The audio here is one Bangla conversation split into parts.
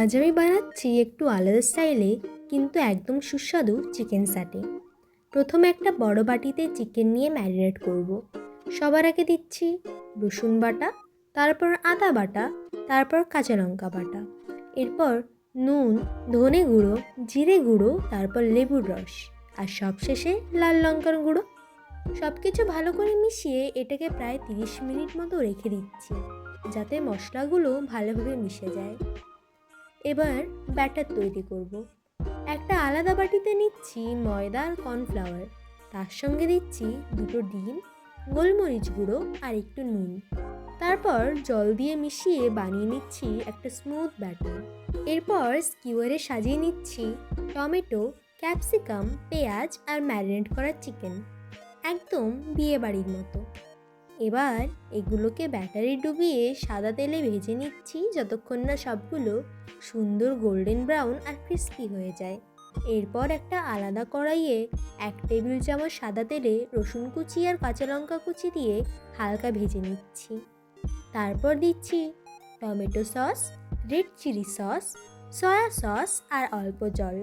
আজ আমি বানাচ্ছি একটু আলাদা স্টাইলে, কিন্তু একদম সুস্বাদু চিকেন স্যাটে। প্রথমে একটা বড় বাটিতে চিকেন নিয়ে ম্যারিনেট করব। সবার আগে দিচ্ছি রসুন বাটা, তারপর আদা বাটা, তারপর কাঁচা লঙ্কা বাটা। এরপর নুন, ধনে গুঁড়ো, জিরে গুঁড়ো, তারপর লেবুর রস, আর সবশেষে লাল লঙ্কার গুঁড়ো। সব কিছু ভালো করে মিশিয়ে এটাকে প্রায় তিরিশ মিনিট মতো রেখে দিচ্ছি, যাতে মশলাগুলো ভালোভাবে মিশে যায়। এবার ব্যাটার তৈরি করব। একটা আলাদা বাটিতে নিচ্ছি ময়দা আর কর্নফ্লাওয়ার। তার সঙ্গে দিচ্ছি দুটো ডিম, গোলমরিচ গুঁড়ো আর একটু নুন। তারপর জল দিয়ে মিশিয়ে বানিয়ে নিচ্ছি একটা স্মুথ ব্যাটার এরপর স্কিওয়ারে সাজিয়ে নিচ্ছি টমেটো ক্যাপসিকাম পেঁয়াজ আর ম্যারিনেট করা চিকেন একদম বিয়ে বাড়ির মতো। এবার এগুলোকে ব্যাটারি ডুবিয়ে সাদা তেলে ভেজে নিচ্ছি যতক্ষণ না সবগুলো সুন্দর গোল্ডেন ব্রাউন আর ক্রিস্পি হয়ে যায়। এরপর একটা আলাদা কড়াইয়ে এক টেবিল চামচ সাদা তেলে রসুন কুচি আর কাঁচা লঙ্কা কুচি দিয়ে হালকা ভেজে নিচ্ছি। তারপর দিচ্ছি tomato sauce, red chilli sauce, soya sauce আর অল্প জল।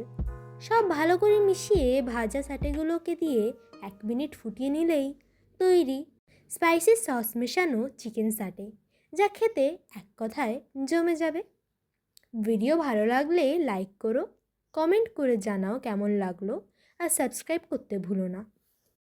সব ভালো করে মিশিয়ে ভাজা সাটেগুলোকে দিয়ে এক মিনিট ফুটিয়ে নিলেই তৈরি স্পাইসি সস মেশানো চিকেন সাটে, যা খেতে এক কথায় জমে যাবে। ভিডিও ভালো লাগলে লাইক করো, কমেন্ট করে জানাও কেমন লাগল, আর সাবস্ক্রাইব করতে ভুলো না।